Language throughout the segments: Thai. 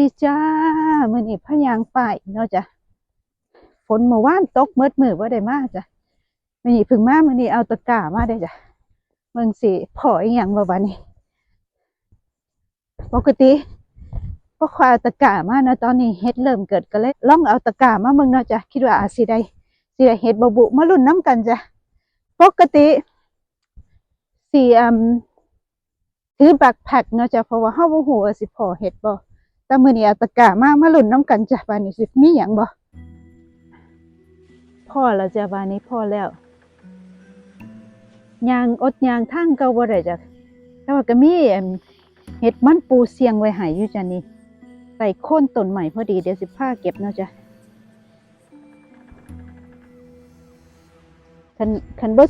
ดีจ้ามื้อนี้พยางป่ายเนาะจ้ะฝนเมื่อวานตกเมิดมือบ่าได้มากจ้ะมื้อนี้พิ่งมามื้อนี้เอาตะกร้ามาได้จ้ะเบิ่งสิพออีหยังบ่บัดนี้ปกติบ่ค่อยเอาตะกร้ามาเนาะตอนนี้เฮ็ดเริ่มเกิดก็เลยลองเอาตะกร้ามาเบิ่งเนาะจ้ะคิดว่าอาจสิได้สิได้เฮ็ดบ่บุมาลุ้นนํกันจ้ะปกติสิอืมถือบักแพ็คเนาะจ้ะเพราะว่าเฮาบ่ฮู้ว่าสิพอเฮ็ดบ่ แต่มื้อนี้อาตะกร้ามามาลุ้นน้ำกันจ้ะบานนี้สิมีหยังบ่พ่อแล้วจ้ะบานนี้พ่อแล้วยางอดยางทางเก่าบ่ได้จ้ะแต่ว่าก็มีอั่นเห็ดมันปูเสียงไว้ให้อยู่จ้ะนี่ใส่โคนต้นใหม่พอดีเดี๋ยวสิพาเก็บเนาะจ้ะคันคันบ่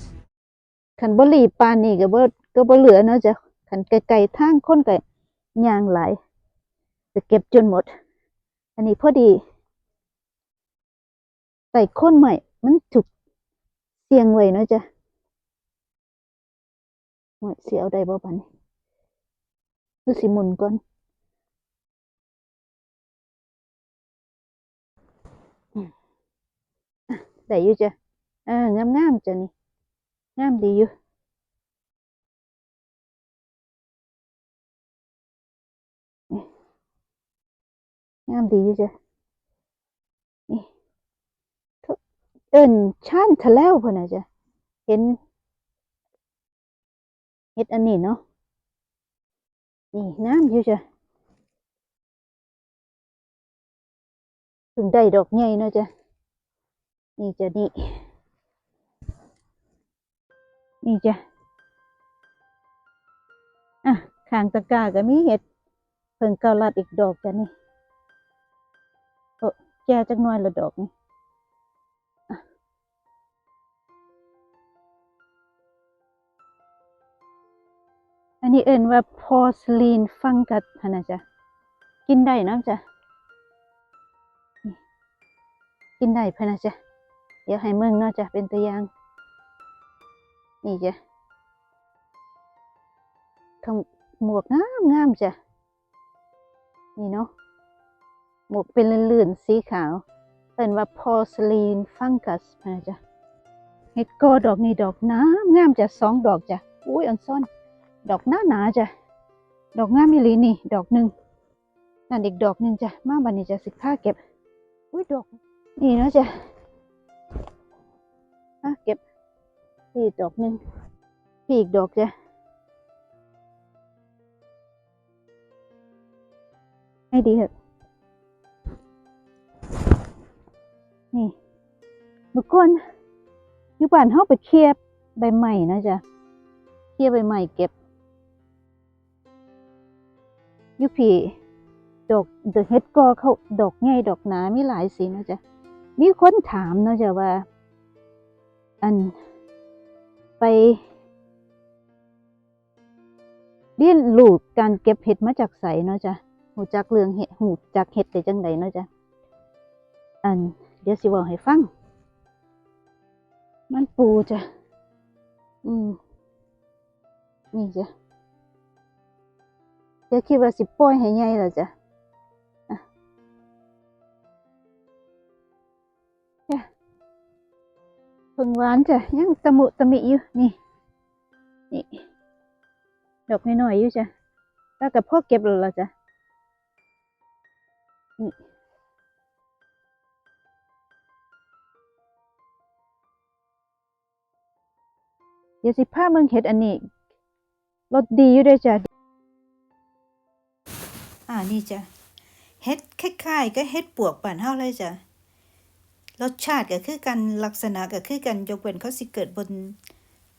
คันบ่รีปานนี้ก็บ่ก็บ่เหลือเนาะจ้ะคันไกลๆทางคนก็ยางหลาย จะเก็บจนหมด อันนี้พอดีใส่ข้นใหม่ มันถูกเสียงไว้เนาะจ้ะหน่อยเสียเอาได้บ่ปันคือสิหมุนก่อนอืมอะได้อยู่จ้ะเอองางามๆจ้ะนี่งามดีอยู่ งามดีอยู่จ้ะนี่เขาเอิ้นช่านทะแล้วพุ่นนะจ้ะเห็นเฮ็ดอันนี้เนาะนี่งามอยู่จ้ะเพิ่งได้ดอกใหญ่เนาะจ้ะนี่จ้ะนี่นี่จ้ะอะข้างตะกร้าก็มีเห็ดเพิ่งเกาลัดอีกดอกจ้ะนี่ ก่จักหน่อยละดอกนี่อันนี้เอิ้นว่าพอสลีนฟังกัสหั่นน่ะจ้ะกินได้นาะจ้ะกินได้พะนะจ้ะเดี๋ยวให้เมืองเนาะจ้ะเป็นตัวอย่าง นี่จ้ะทำหมวกงามงามจ้ะ นี่เนาะ หมวกเป็นลื่นๆสีขาวเอิ้นว่าพอสลีนฟังกัสพะนะจ้ะเห็ดโกดอกนี่ดอกน้ำงามจ้ะสองดอกจ้ะอุ้ยอันซ่อน ดอกหน้าหนาจ้ะดอกงามอีหลีนี่ ดอกหนึ่งนั่นอีกดอกหนึ่งจ้ะมาบันนี้จะสิผ้าเก็บอุ้ยดอกนี่เนาะจ้ะอะเก็บพี่อีกดอกหนึ่งพี่อีกดอกจ้ะให้ดีเถอะ นี่เมื่อก่อนอยู่บ้านเฮาไปเคลียร์ใบใหม่นะจ๊ะเคลียร์ใบใหม่เก็บยูพีดอกเดอกเฮ็ดกอเขาดอกใหญ่ดอกหนามีหลายสีนะจ๊ะมีคนถามนะจ๊ะว่า อันไปเรียนรู้การเก็บเห็ดมาจากไสเนาะจ๊ะหูจักเรื่องเห็ดหูจักเห็ดได้จังใดเนาะจ๊ะอัน เดี๋ยวสิบอกให้ฟัง มันปูจ้ะ อืม นี่จ้ะ เดี๋ยวคิดว่าสิปล่อยให้ใหญ่แล้วจ้ะจ้ะเพิ่งหวานจ้ะ ยังตะมุตะมิอยู่ นี่ นี่ ดอกน้อยๆอยู่จ้ะแล้วกับพ่อเก็บแล้วจ้ะนี่ เดี๋ยวสิพาเมืองเห็ดอันนี้รสดีอยู่ด้วยจ้ะอ่านี่จ้ะเฮ็ดคล้ายๆก็เฮ็ดปวกบ้านเฮาเลยจ้ะรสชาติก็คือกันลักษณะก็คือกันยกเว้นเขาสิเกิดบน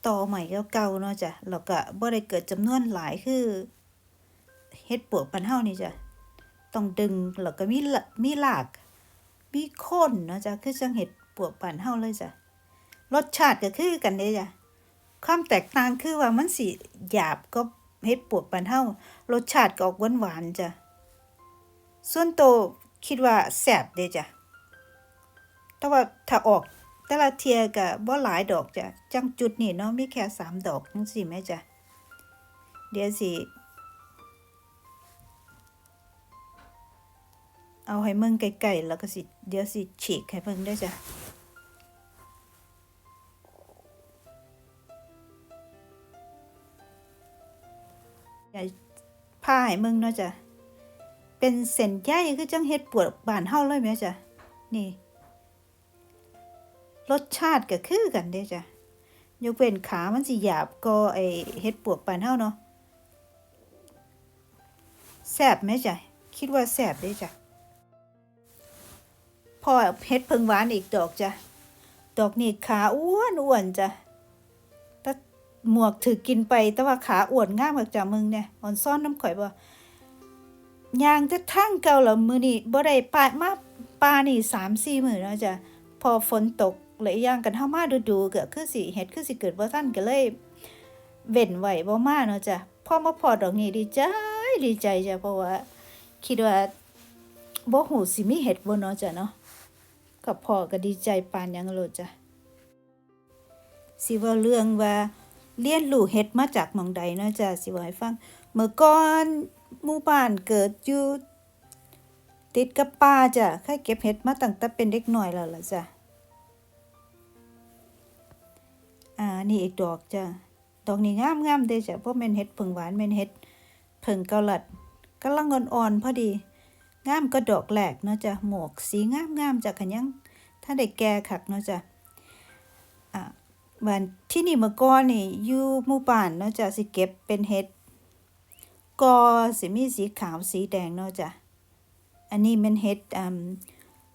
ต่อใหม่เก่าๆเนาะจ้ะแล้วก็บ่ได้เกิดจำนวนหลายคือเฮ็ดปวกปันเฮานี่จ้ะต้องดึงแล้วก็มีละมีหลากมีโคนเนาะจ้ะคือจังเฮ็ดปวกปันเฮาเลยจ้ะรสชาติก็คือกันเด้จ้ะ ความแตกต่างคือว่ามันสิหยาบก็เฮ็ดปวกปันเฮารสชาติก็ออกหวานๆจ้ะ ส่วนโตคิดว่าแซ่บเด้จ้ะ แต่ว่าถ้าออกแต่ละเทียก็บ่หลายดอกจ้ะ จังจุดนี่เนาะมีแค่สามดอกจังซี่แม่จ้ะ เดี๋ยวสิ เอาให้มึงไกลๆแล้วก็สิ เดี๋ยวสิฉีกให้เบิ่งได้จ้ะ อย่าผ้าให้มึงเนาะจ้ะเป็นเส้นใยคือจังเฮ็ดปวดบานเฮาเลยแม่จ้ะนี่ รสชาติก็คือกันเด้จ้ะยกเว้นขามันสิหยาบก็ไอเฮ็ดปวกปานเฮาเนาะแซ่บไหมจ้ะคิดว่าแซ่บเด้จ้ะพอเฮ็ดเพิงหวานอีกดอกจ้ะดอกนี่ขาอ้วนอ้วนจ้ะ หมวกถือกินไป แต่ว่าขาอ้วนง่ามกับจ้ะมึงเนี่ยอ่อนซ่อนน้ำข่อยบ่ยางจะทั้งเก่าแล้วมือนี่บ่ได้ปาดมาปลานี่3-4มื้อแล้วจ้ะพอฝนตกหลายอย่างกันเฮามาดูๆก็คือสิเฮ็ดคือสิเกิดบ่าทันก็เลยเว้นไว้บ่มาเนาะจ้ะพ่อมาพอดอกนี้ดีใจดีใจจ้ะเพราะว่า คิดว่าบ่ฮู้สิมีเฮ็ดบ่เนาะจ้ะเนาะกับพ่อก็ดีใจปานยังโลดจ้ะสิว้าเรื่องว่า เรียนรู้เฮ็ดมาจากมองใดเนาะจ้ะสิเว้าให้ฟัง เมื่อก่อนหมู่บ้านเกิดอยู่ติดกับป่าจ้ะเคยเก็บเห็ดมาตั้งแต่เป็นเด็กหน่อยแล้วล่ะจ้ะอ่านี่อีกดอกจ้ะดอกนี้งามงามๆเด้จ้ะเพราะแม่นเห็ดผึ่งหวานแม่นเห็ดผึ่งเกาลัดกำลังอ่อนๆพอดี งามก็ดอกแหลกเนาะจ้ะหมวกสีงามงามๆจ้ะขะยังถ้าได้แก่คักเนาะจ้ะาบ้านที่นี่เมื่อก่อนนี่อยู่หมู่บ้านเนาะจ้ะสิเก็บเป็นเห็ดกอสิมีสีขาวสีแดงเนาะจ้ะอันนี้มันเฮ็ดอืม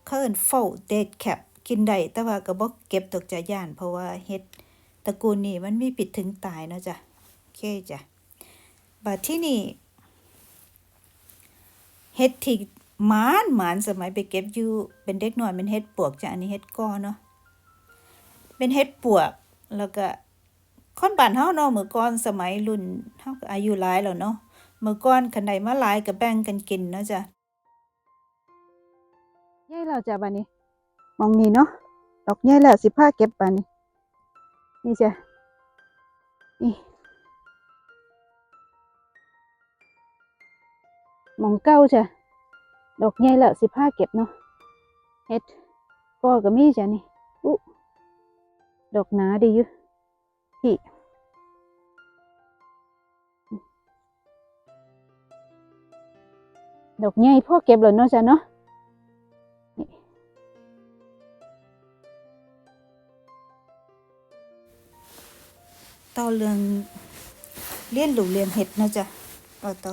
เขาเอิ้นเฝ้าเดดแคปกินได้แต่ว่าก็บ่เก็บตกจากย่าน เพราะว่าเฮ็ดตระกูลนี้มันมีปิดถึงตายเนาะจ้ะโอเคจ้ะบัดที่นี่เฮ็ดที่หมานหมานสมัยไปเก็บอยู่เป็นเด็กน้อยเป็นเฮ็ดปวกจ้ะอันนี้เฮ็ดกอเนาะเป็นเฮ็ดปวก แล้วก็คนบ้านเฮาเนาะเมื่อก่อนสมัยรุ่นเฮาก็อายุหลายแล้วเนาะเมื่อก่อนคันใดมาหลายก็แบ่งกันกินเนาะจ้ะใหญ่แล้วจ้ะบัดนี้มองนี่เนาะดอกใหญ่แล้วสิพาเก็บบัดนี้นี่จ้ะนี่หมองเก้าจ้ะดอกใหญ่แล้วสิพาเก็บเนาะเฮ็ดก็ก็มีจ้ะนี่ ดอกหนาดีอยู่พี่ดอกใหญ่พ่อเก็บแล้วเนาะจ้ะเนาะต่อเรื่องเลี้ยนหลูเลี้ยงเห็ดนะจ๊ะต่อต่อ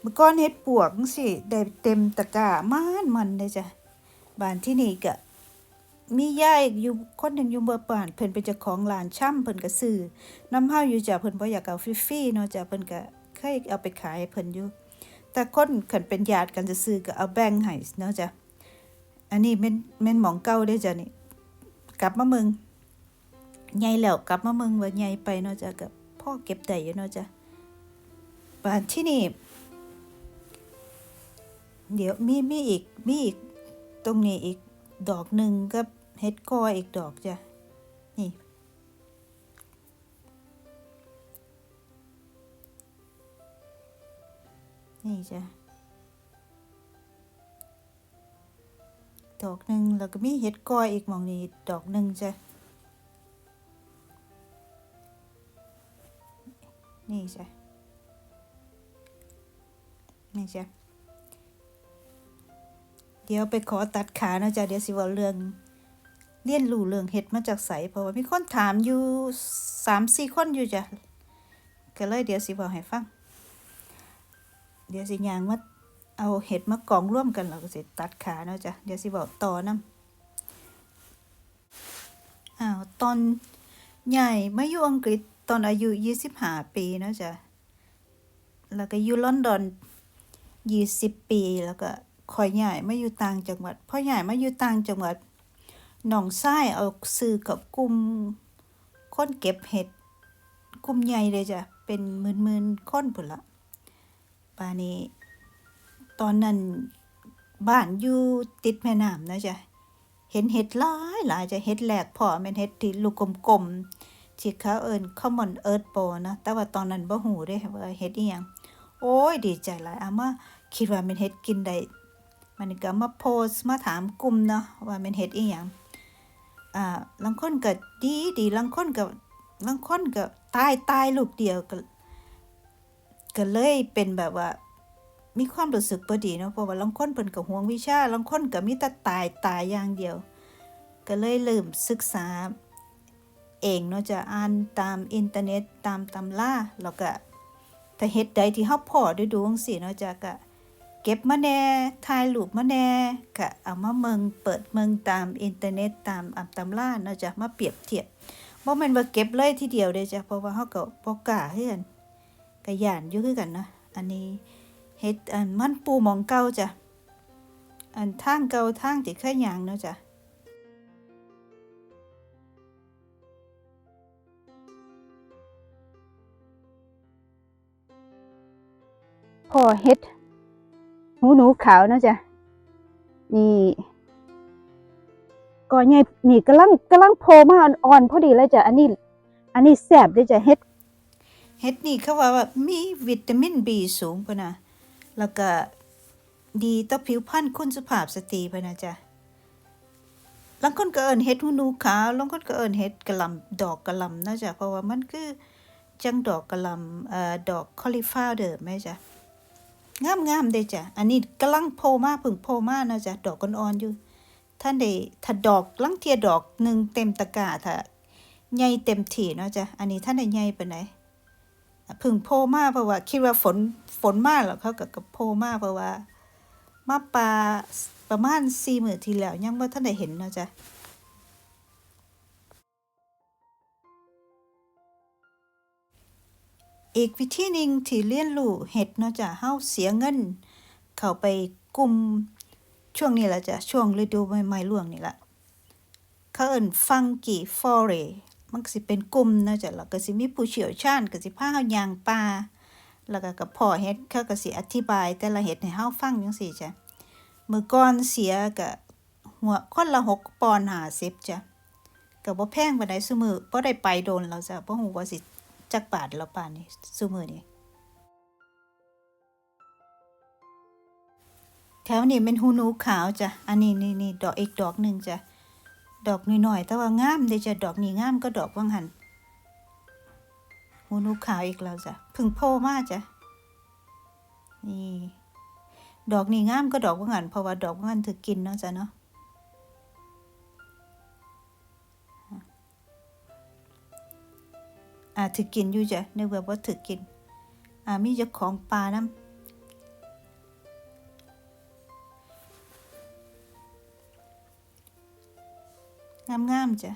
เมื่อก่อนเห็ดปวกจั่งสิได้เต็มตะกร้ามันมันเลยจ้ะบ้านที่นี่ก็ มียายอยู่คนหนึ่งอยู่เมื่อป่านเพิ่นเป็นเจ้าของร้านช่ำเพิ่นก็ซื้อน้ำเฮาอยู่จ้ะเพิ่นบ่อยากเอาฟรีๆเนาะจ้ะเพิ่นก็เคยเอาไปขายเพิ่นอยู่ แต่คนคันเป็นญาติกันจะซื้อก็เอาแบ่งให้เนาะจ้ะอันนี้แม่นแม่นหมองเก่าเด้จ้ะนี่กลับมาเมืองใหญ่แล้วกลับมาเมืองว่าใหญ่ไปเนาะจ้ะกับพ่อเก็บได้อยู่เนาะจ้ะบ้านที่นี่เดี๋ยวมีมีอีกมีอีกตรงนี้อีก ดอกหนึ่งกับเฮ็ดกออีกดอกจ้ะ นี่ นี่จ้ะ ดอกหนึ่งแล้วก็มีเฮ็ดกออีกมองนี้ดอกหนึ่งจ้ะ นี่จ้ะ นี่จ้ะ เดี๋ยวไปขอตัดขานะจ๊ะเดี๋ยวสิว่าเรื่องเรียนรู้เรื่องเห็ดมาจากใสเพราะว่ามีคนถามอยู่สามสี่คนอยู่จ้ะก็เลยเดี๋ยวสิว่าให้ฟัง เดี๋ยวสิยางมาเอาเห็ดมากองร่วมกันแล้วก็สิตัดขาเนาะจ้ะเดี๋ยวสิบอกต่อนํอ้าวตอนใหญ่มาอยู่อังกฤษตอนอายุ25ปีเนาะจ้ะแล้วก็อยู่ลอนดอน20ปีแล้วก็ ค่อยย้ายมาอยู่ต่างจังหวัดพอย้ายมาอยู่ต่างจังหวัดหนองชายเอาซื้อกับกลุ่มคนเก็บเห็ดกลุ่มใหญ่เลยจ้ะเป็นหมื่นๆคนพุ่นละปานนี้ ตอนนั้นบ้านอยู่ติดแม่น้ำนะจ๊ะเห็นเห็ดหลายหลายจะเห็ดแหลกพอแม่นเห็ดที่ลูกกลมๆที่เขาเอิ้น common earth bow นะแต่ว่าตอนนั้นบ่ฮู้เด้ว่าเห็ดอีหยังโอ้ยดีใจหลายอามาคิดว่าแม่นเฮ็ดกินได้ มันก็มาโพสมาถามกลุ่มเนาะว่าแม่นเฮ็ดอีหยังอ่าลางคนก็ดีดีลางคนก็ลางคนก็ตายตายลูกเดียวก็ก็เลยเป็นแบบว่า มีความรู้สึกบ่ดีเนาะเพราะว่าลางคนเพิ่นก็ห่วงวิชาลางคนก็มีแต่ตายตายอย่างเดียว ก็เลยเริ่มศึกษาเองเนาะจะอ่านตามอินเทอร์เน็ตตามตำราแล้วก็ถ้าเฮ็ดใดที่เฮาพอได้ดูจังซี่เนาะจะก็ เก็บมาแน่ถ่ายรูปมาแน่ก็เอามาเมืองเปิดเมืองตามอินเทอร์เน็ตตามอัมตำราเนาะจ้ะมาเปรียบเทียบบ่แม่นว่าเก็บเลยทีเดียวเด้จ้ะเพราะว่าเฮาก็บ่กล้าคือกันก็ย่านอยู่คือกันเนาะอันนี้เฮ็ดอันมันปูหมองเก่าจ้ะอันทางเก่าทางที่เคยย่างเนาะจ้ะพอเฮ็ด หูหนูขาวนะจ๊ะนี่ก่อใหญ่นี่กำลังกำลังโผล่มาอ่อนๆพอดีเลยจ้ะอันนี้ อันนี้แซ่บด้วยจ้ะเฮ็ดเฮ็ดนี่เขาว่าว่ามีวิตามิน B สูงพุ่นน่ะแล้วก็ดีต่อผิวพรรณคุณสุภาพสตรีพุ่นน่ะจ้ะลางคนก็เอิ้นเฮ็ดหูหนูขาวลางคนก็เอิ้นเฮ็ดกะหล่ำดอกกะหล่ำนะจ๊ะเพราะว่ามันคือจังดอกกะหล่ำเอ่อดอกคอลิฟลาวเด้อแม่จ้ะ งามๆเด้จ้ะ อันนี้กำลังโผล่มาเพิ่งโผล่มานะจ๊ะดอกอ่อนๆอยู่ ท่านได้ถ้าดอกลังเทียดอกหนึ่งเต็มตะกร้าถ้าใหญ่เต็มที่เนาะจ้ะ อันนี้ท่านได้ใหญ่ปานพึ่งโพมาเพราะว่า คิดว่าฝนฝนมาแล้วเขาก็กับโพมาเพราะว่า มาปลาประมาณสี่มื้อทีแล้วยังบ่าทันได้เห็นเนาะจ้ะ อีกวิธีหนึ่งที่เรียนรู้เห็ดเนาะจ้ะเฮาเสียเงิน เข้าไปกลุ่มช่วงนี้ละจ้ะช่วงฤดูใบไม้ร่วงนี่ละเขาเอิ้นฟังกี้ฟอเรมันก็สิเป็นกลุ่มเนาะจ้ะแล้วก็สิมีผู้เชี่ยวชาญก็สิพาเฮายางป่าแล้วก็กับพ่อเฮ็ดเขาก็สิอธิบาย แต่ละเฮ็ดให้เฮาฟังจังซี่จ้ะมื้อก่อนเสียก็หัวคนละ6ปอนด์50จ้ะก็บ่แพงปานใดซุมื้อบ่ได้ไปโดนแล้วจ้ะบ่ฮู้ว่าสิ จักบาทแล้วป่านนี้ซุมื้อนี้แถวนี้เป็นหูหนูขาวจ้ะ อันนี้นี่นี่ดอกอีกดอกหนึ่งจ้ะ ดอกหน้อยๆ แต่ว่างามเด้จ้ะ ดอกนี้งามก็ดอกว่างหันหูหนูขาวอีกแล้วจ้ะ พึ่งโผล่มาจ้ะ นี่ ดอกนี้งามก็ดอกว่างหันเพราะว่าดอกว่างหันถือกินเนาะจ้ะเนาะ อ่าถือกินอยู่จ้ะนึกว่าถือกิน อ่ามีเจ้าของปลานำงามๆจ้ะ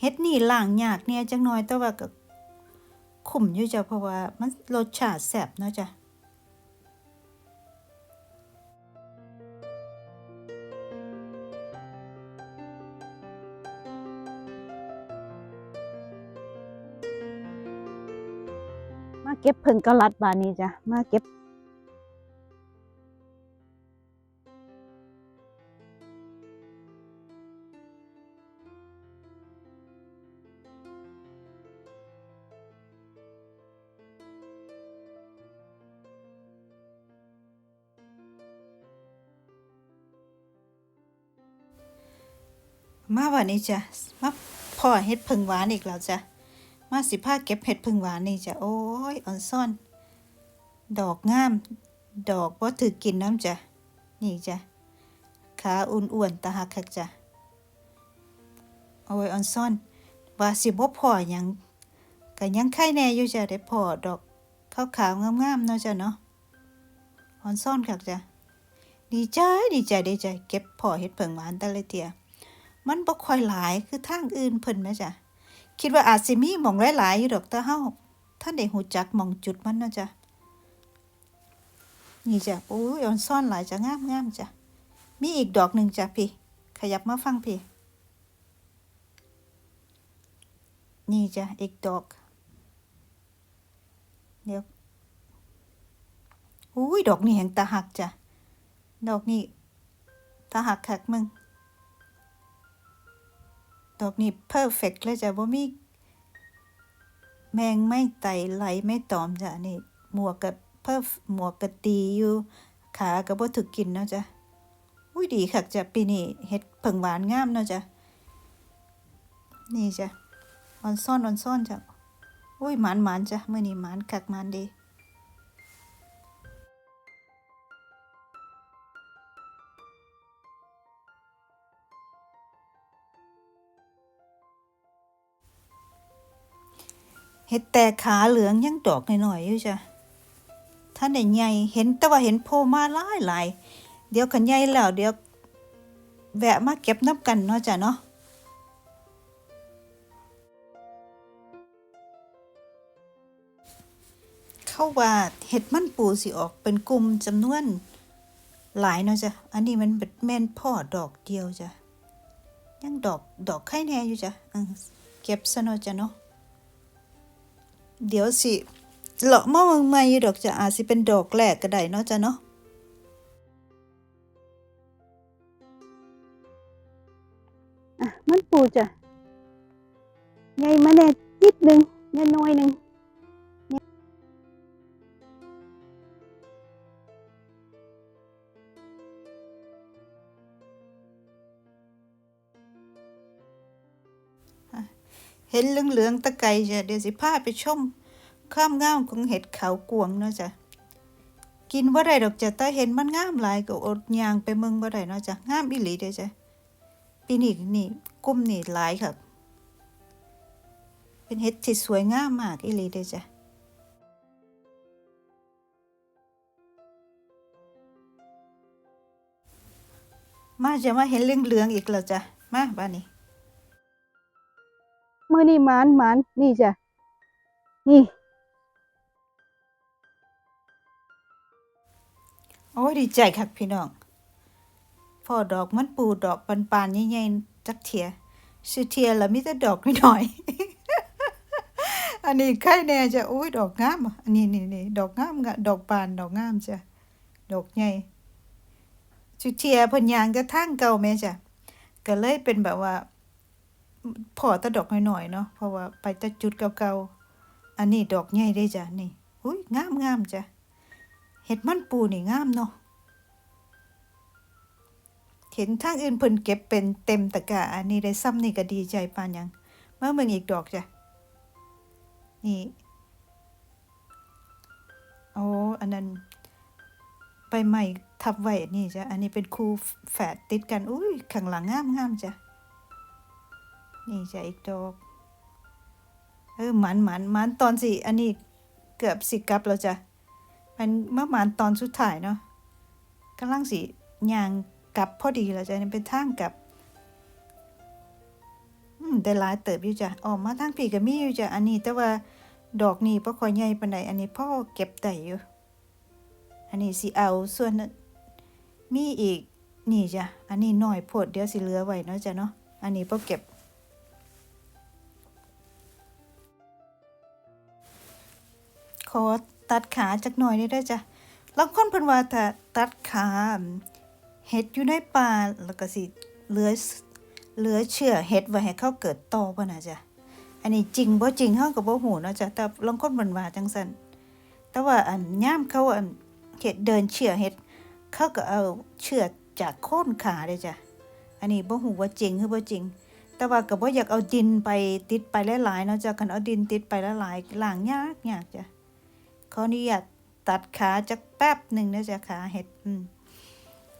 เฮ็ดนี่ล่างยากเนี่ยจังน้อยแต่ว่าก็ขุ่มอยู่จ้ะเพราะว่ามันรสชาติแซ่บเนาะจ้ะ เก็บเพิ่งกะลัดบานนี้จ้ะ มาเก็บมาวันนี้จ้ะมาพ่อเฮ็ดผึ่งหวานอีกแล้วจ้ะ มาสิพาเก็บเห็ดผึ่งหวานนี่จ้ะ โอ้ยอ่อนซ่อน ดอกงาม ดอกบ่ถือกินน้ำจ้ะ นี่จ้ะ ขาอ้วนๆตาหักคักจ้ะโอ้ยอ่อนซ่อน ว่าสิบ่พอหยังก็ยังไข่แน่อยู่จ้ะได้พอดอกขาวๆงามๆเนาะจ้ะเนาะอ่อนซ่อนคักจ้ะ ดีใจดีใจดีใจ เก็บพอเฮ็ดผึ่งหวานแต่ละเทียมันบ่ค่อยหลายคือทางอื่นเพิ่นแม่จ้ะ คิดว่าอาจสิมีหม่องหลายๆอยู่ดอกต่เฮาท่านได้หูจักหม่องจุดมันนะจ้ะนี่จ้ะโอ้ยออนซ่อนหลายจ้ะงามงามจ้ะมีอีกดอกหนึ่งจ้ะพี่ ขยับมาฟังพี่ นี่จ้ะอีกดอก เดี๋ยวอุ้ยดอกนี่แห่งตาหักจ้ะ ดอกนี่ตาหักคักมึง ดอกนี่เพอร์เฟกเลยจ้ะบ่มี แมงไม่ไต่ไหลไม่ตอมจ้ะนี่ หมวกกับเพิ่มหมวกกะตีอยู่ ขาก็บ่ถึกกินเนาะจ้ะอุ้ยดีคักจ้ะปีนี้เฮ็ดเผิงหวานงามเนาะจ้ะนี่จ้ะออนซ่อนออนซ่อนจ้ะอุ้ยหมานหมานจ้ะมื้อนี้หมานคักหมานดี เห็ดแต่ขาเหลืองยังดอกหน่อยๆอยู่จ้ะท่านได้ใหญ่เห็นแต่ว่าเห็นโผล่มาหลายหลายเดี๋ยวขันใหญ่แล้วเดี๋ยวแวะมาเก็บน้ำกันเนาะจ้ะเนาะเข้าว่าเห็ดมันปูสิออกเป็นกลุ่มจำนวนหลายเนาะจ้ะ อันนี้มันเป็นแม่นพ่อดอกเดียวจ้ะ ยังดอกดอกไข่แน่อยู่จ้ะเก็บซะเนาะจ้ะเนาะ เดี๋ยวสิเลาะมาเมืองใหม่ดอกจะอาจสิเป็นดอกแรกก็ได้เนาะจ้ะเนาะอะมันปูจ้ะใหญ่มาแน่นิดหนึ่งเงน้อยหนึ่ง เห็นเหลืองๆตะไกจ้ะเดี๋ยวสิพาไปชมความงามของเห็ดเขากวงเนาะจ้ะกินบ่ได้ดอกจ้ะแต่เห็นมันงามหลายก็อดย่างไปเมืองบ่ได้เนาะจ้ะงามอีหลีเด้อจ้ะปีนี้นี่กลุ่มนี่หลายค่ะ เป็นเห็ดที่สวยงามมากอีหลีเด้อจ้ะมาจะมาเห็นเหลืองๆอีกแล้วจ้ะมาบ้านนี้ มือนี่มานมานนี่จ้ะ นี่ โอ้ยดีใจคักพี่น้องพอดอกมันปูดอกปานๆใหญ่ๆจักเทียชื่อเทียแล้วมีแต่ดอกน้อยๆ อันนี้ไข่แน่จ้ะโอ้ยดอกงามอะอันนี้นี่นี่ดอกงามกะดอกปานดอกงามจ้ะดอกใหญ่ชื่อเทียเพิ่นยางจะทางเก่าแม่จ้ะก็เลยเป็นแบบว่า พอต่ดอกหน้อยๆเนาะเพราะว่าไปต่จุดเก่าๆอันนี้ดอกใหญ่ได้จ้ะนี่อุ้ยงามๆจ้ะเห็ดมันปูนี่งามเนาะเห็นทางอื่นเพิ่นเก็บเป็นเต็มตะกร้าอันนี้ได้ซ้ำนี่ก็ดีใจปานยังมาเมืองอีกดอกจ้ะนี่โอ้อันนั้นใบใหม่ทับไว้นี่จ้ะอันนี้เป็นคู่แฝดติดกันอุ้ยข้างหลังงามงามจ้ะ นี่จ้ะอีกดอก เออหมันหมันหมันตอนสิ อันนี้เกือบสิกลับแล้วจ้ะมันเมื่อมานตอนสุดท้ายเนาะกำลังสิยางกลับพอดีแล้วจ้ะเป็นทางกลับ อืมได้หลายเติบอยู่จ้ะออกมาทางปีก็มีอยู่จ้ะอันนี้ แต่ว่าดอกนี้บ่ค่อยใหญ่ปานใดอันนี้พ่อเก็บได้อยู่ อันนี้สิเอาส่วนมีอีกนี่จ้ะ อันนี้หน้อยโพดเดี๋ยวสิเหลือไว้เนาะจ้ะเนาะ อันนี้บ่อเก็บ อตัดขาจักหน่อยได้ได้จ้ะลางคนเพิ่นว่าถ้าตัดขาเห็ดอยู่ในป่าแล้วก็สิเหลือเหลือเชื่อเห็ดไว้ให้เขาเกิดต่อบ่น่ะจ้ะอันนี้จริงบ่จริงเฮาก็บ่ฮู้เนาะจ้ะแต่ลางคนเพิ่นว่าจังซั่นแต่ว่าอันย่ามเขาอันเฮ็ดเดินเชื่อเห็ดเขาก็เอาเชือจากโคนขาเด้จ้ะอันนี้บ่ฮู้ว่าจริงหรือบ่จริงแต่ว่าก็บ่อยากเอาดินไปติดไปหลายๆเนาะจ้ะคันเอาดินติดไปหลายๆล้างยากยากจ้ะ ขออนุญาตตัดขาจักแป๊บหนึ่งนะจ๊ะขาเห็ดอืม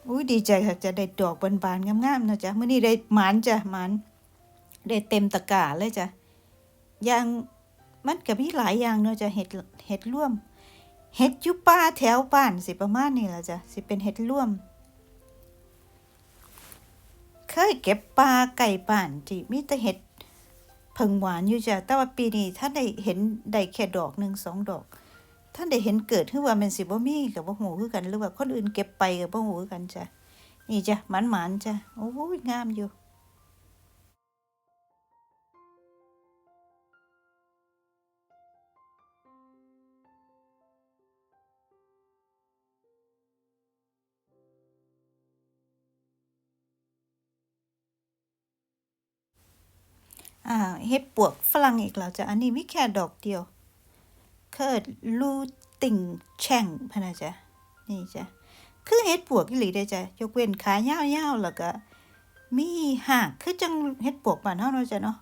อุ้ยดีใจค่ะจะได้ดอกบานๆงามๆนะจ๊ะเมื้อนี้ได้หมานจ้ะหมานได้เต็มตะกร้าเลยจ้ะอย่างมันก็มีหลายอย่างเนาะจ้ะเห็ดเห็ดร่วม เห็ดยู่ป่าแถวบ้านสิประมาณนี้ละจ้ะสิเป็นเห็ดร่วม เคยเก็บปลาไก่บ้านที่มีแต่เห็ดเพิ่งหวานอยู่จ้ะแต่ว่าปีนี้ท่าได้เห็นได้แค่ดอกหนึ่งสองดอก ท่านได้เห็นเกิดคือว่ามันสิบ่มีกับบ่ฮู้คือกันหรือว่าคนอื่นเก็บไปกับบ่ฮู้คือกันจ้ะนี่จ้ะหมานๆจ้ะโอ้ยงามอยู่อ่าเฮ็ดปวกฝรั่งอีกแล้วจ้ะอันนี้มีแค่ดอกเดียว เคิดลู่ติ่งแช่งพะนะจ๊ะนี่จ้ะคือเฮ็ดปวกอีหลีได้จ้ะยกเว้นขายาวๆแล้วก็มีหากคือจังเฮ็ดปวกบ้านเฮาเนาะจ้ะเนาะ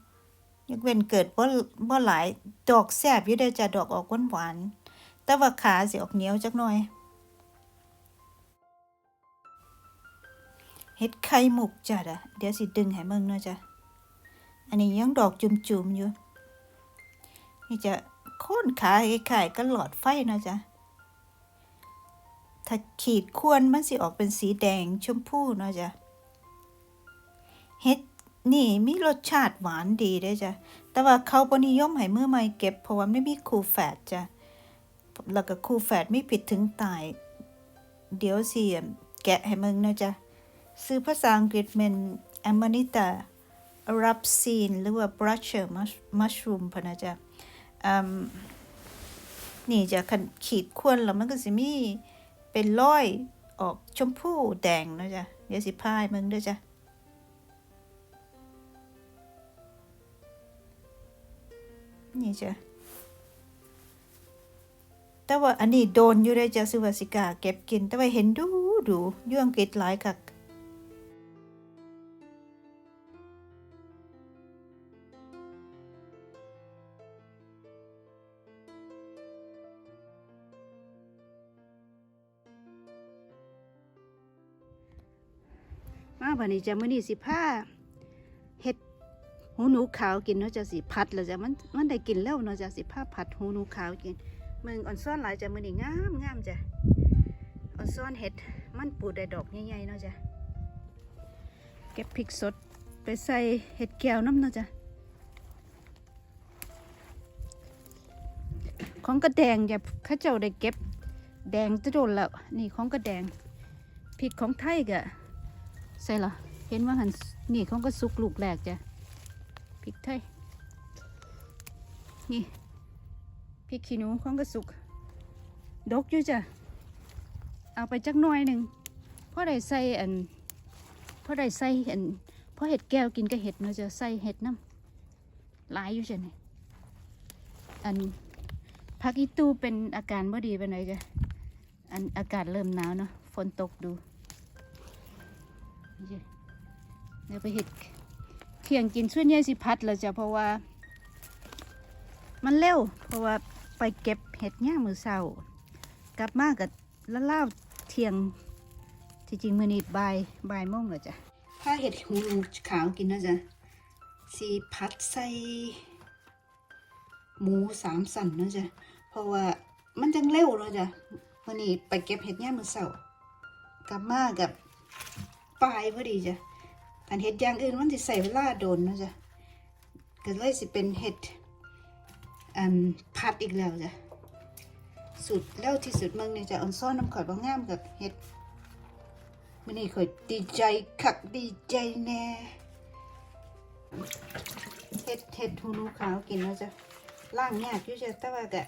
ยกเว้นเกิดบ่บ่หลายดอกแซ่บอยู่เด้จ้ะดอกออกหวานๆแต่ว่าขาสิออกเหนียวจักหน่อยเฮ็ดไข่มุกจ้ะดะเดี๋ยวสิดึงให้มึงเนาะจ้ะอันนี้ยังดอกจุ่มๆอยู่นี่จะ ค่นขาคล้ายๆก็หลอดไฟเนาะจ๊ะ ถ้าขีดควรมันสิออกเป็นสีแดงชมพูเนาะจ๊ะ เฮ็ดนี่มีรสชาติหวานดีด้จ้ะ แต่ว่าเขาบนิยมให้มือใหม่เก็บเพราะว่าไม่มีคูแฟตจ้ะ แล้วก็คูแฟตไม่ผิดถึงตาย เดี๋ยวสิแกะให้มึงเนาะจ๊ะ ซื้อภาษาอังกฤษเป็น Amanita รับซีนหรือว่า brusher mushroom พนะจ๊ะ อืมนี่จะคันขีดควรแล้วมันก็สิมีเป็นร้อยออกชมพูแดงนะจ๊ะเดี๋ยวสิพายมึงด้วยจ้ะนี่จ้ะแต่ว่าอันนี้โดนอยู่ได้จ้ะสุวาสิกาเก็บกิน แต่ว่าเห็นดูดูยู่งกฤษหลายคัก มาบัดนี้จะมื้อนี้สิพาเฮ็ดหูหนูขาวกินเนาะจะสิผัดแล้วจะมันมันได้กินแล้วเนาะจะสิพาผัดหูหนูขาวกินเมึงอ่อนซ้อนหลายจะมื้อนี้งามงามจ้ะอ่อนซ้อนเฮ็ดมันปูได้ดอกใหญ่ๆเนาะจ้ะเก็บพริกสดไปใส่เห็ดแก้วน้ำเนาะจ้ะของกระแดงจะข้าเจ้าได้เก็บแดงจะโดนแล้ว นี่ของกระแดงพริกของไทยกะ ใส่ละเห็นว่าหันนี่เขาก็สุกลูกแรกจ้ะพริกไทยนี่พริกขี้หนูเขาก็สุก ดกอยู่จ้ะเอาไปจักหน่อยหนึ่งเพราะได้ใส่อันเพราะได้ใส่อันเพราะเห็ดแก้วกินกับเห็ดเนาะจะใส่เห็ดน้ำหลายอยู่จ้ะนี่อันพักอีตูเป็นอาการบ่ดีไปไหนใดจ้ะอันอากาศเริ่มหนาวเนาะฝนตกดู เดี๋ยวไปเห็ดเทียงกินส่วนใหญ่สิพัดแล้วจ้ะเพราะว่า มันเร็ว เพราะว่าไปเก็บเห็ดย่ามือเศร้ากลับมากับละเล่าเที่ยงที่จริงมือนี้บ่ายบ่ายโมงแล้วจ้ะถ้าเห็ดหูขาวกินนะจ๊ะสีพัดใส่หมูสามสันนะจ๊ะเพราะว่ามันจังเร็วเนาะจ้ะวันนี้ไปเก็บเห็ดย่ามมือเศร้ากลับมากับ ปลายพอดีจ้ะอันเห็ดอย่างอื่นมันจะใส่เวลาโดนนะจ้ะก็เลยสิเป็นเห็ดอันพัดอีกแล้วจ้ะสุดแล้วที่สุดมึงเนี่ยจะอ่อนซ้อนน้ำข่อยบางงามกับเห็ดมันนี่ข่อยดีใจคักดีใจแน่เห็ดเห็ดหูนูขาวกินนะจ้ะล่างยากอยู่จ้ะแต่ว่าก็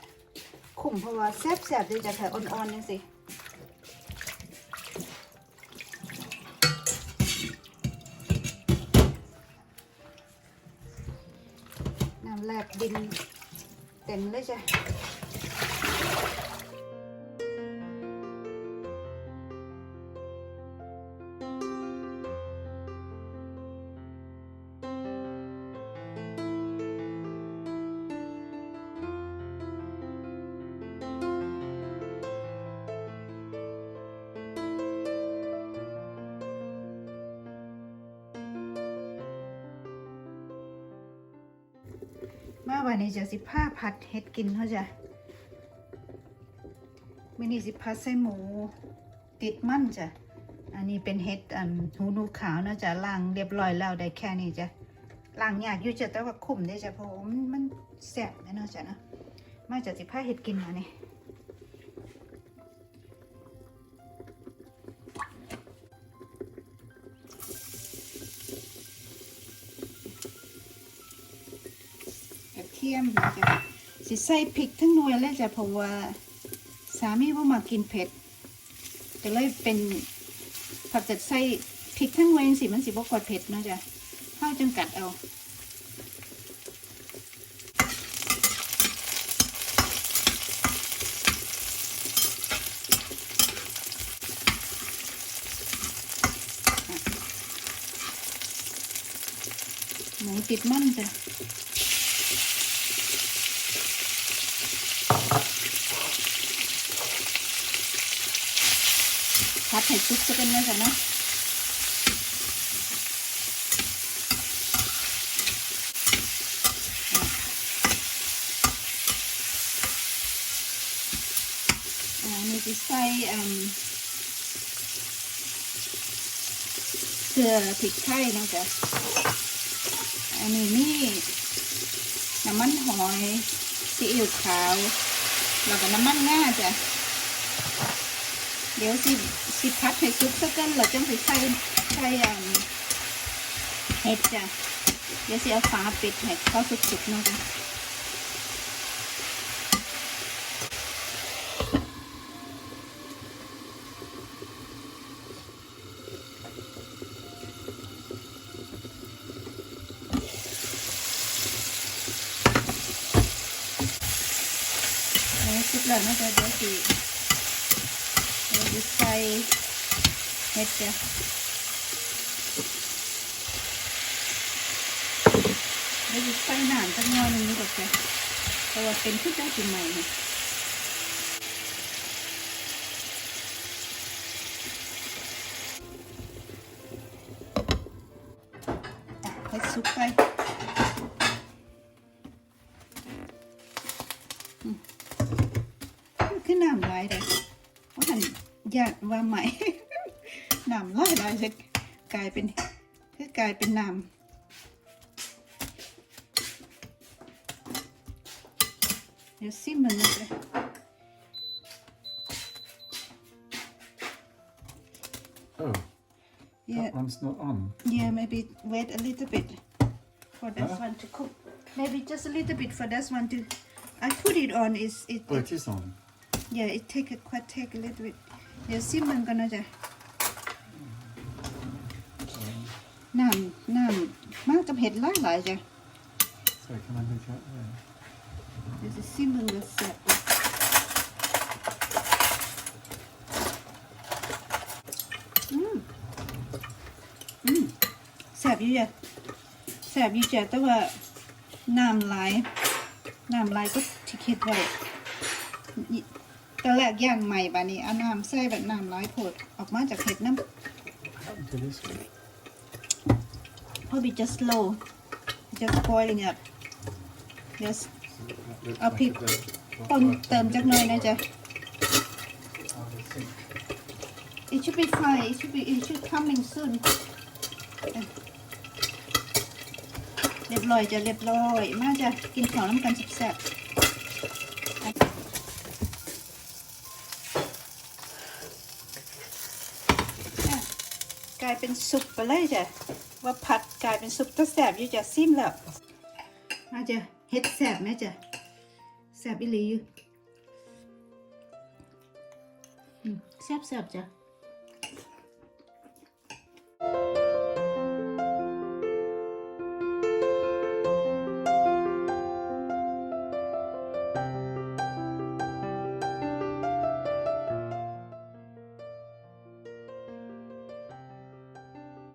คุ้มเพราะว่าแซ่บๆเลยจ้ะค่ะอ่อนๆนี่สิ แลบดินเต็มเลยจ้ะ นี้จะสิผ้าผัดเห็ดกินเขาจะมินี่สิผัดใส่หมู ติดมั่นจ้ะ อันนี้เป็นเห็ดอันหูหนูขาวนะจ๊ะล้างเรียบร้อยแล้วได้แค่นี้จ้ะล้างยากอยู่จ้ะแต่ว่าคุ้มได้จ้ะเพราะมันมันแสบแน่นอนจ้ะนะมาจากสิพาเฮ็ดกินมานี่ย ทียมจ้ะสิใส่พริกทั้งหน่วยเลยจ้ะเพราะว่าสามีว่ามากินเผ็ดก็เลยเป็นผัดจัดใส่พริกทั้งหน่วยสิมันสิบ่กดเผ็ดนะจ้ะเข้าจังกัดเอาหมูติดมันจ้ะ พัดให้ซุกจะเป็นนะจ๊ะนะอ่านี่จะใส่เกลือพริกไทยนะจ๊ะอันนี้นี่น้ำมันหอยซีอิ๊วขาว แล้วก็น้ำมันงาจ้ะ ดี๋ยวสิสิพัดให้ซุปสักกันเราจังสิใส่ใส่อ่าเห็ดจ้ะเดี๋ยวสิเอาฝาปิดให้เขาสุกๆเนาะจ้ะเดี๋ยวซุปแล้วนะจ๊ะเดี๋ยวสิเดี๋ยวสิ เห็ดเดี๋ยวจะใส่น้ำจักหน่อยหนึงนี่ดอกแกแต่ว่าเป็นขึ้นได้กินใหม่เนี่ย Oh, Yeah, that one's not on. yeah, maybe wait a little bit for this Huh? one to cook. Maybe just a little bit for this one to. I put it on. Is it? Oh, it is on. Yeah, it take a quite take a little bit. เดี๋ยวซิมมันกันนะจ๊ะน้ำน้ำมากกับเห็ดหลายหลายๆจ้ะ So can I look out there? เดี๋ยวจะซิมมันก็แซ่บอืมอืมแซ่ บอยู่จ้แสบอยู่จ้แต่ว่าน้ำลายน้ำลายก็ที่คิดไว้ตอนแรกย่างใหม่บานี้เอาน้ำใส่แบบน้ำลายโผดออกมาจากเห็ดน้ำพอบีจัสโ just slow just boiling up yes เอาพริกป่นเติมจักหน่อยนะจ๊ะ it should be fine it should be it should coming soon เรียบร้อยจะเรียบร้อย มาจะกินของน้ำกันแซ่บกลายเป็นซุปไปเลยจ้ะว่าผัดกลายเป็นซุปก็แซ่บอยู่จ้ะซิมแล้วมาจะเฮ็ดแซ่บไหมจ้ะแซ่บอีหลีอยู่อืมแซ่บจ้ะ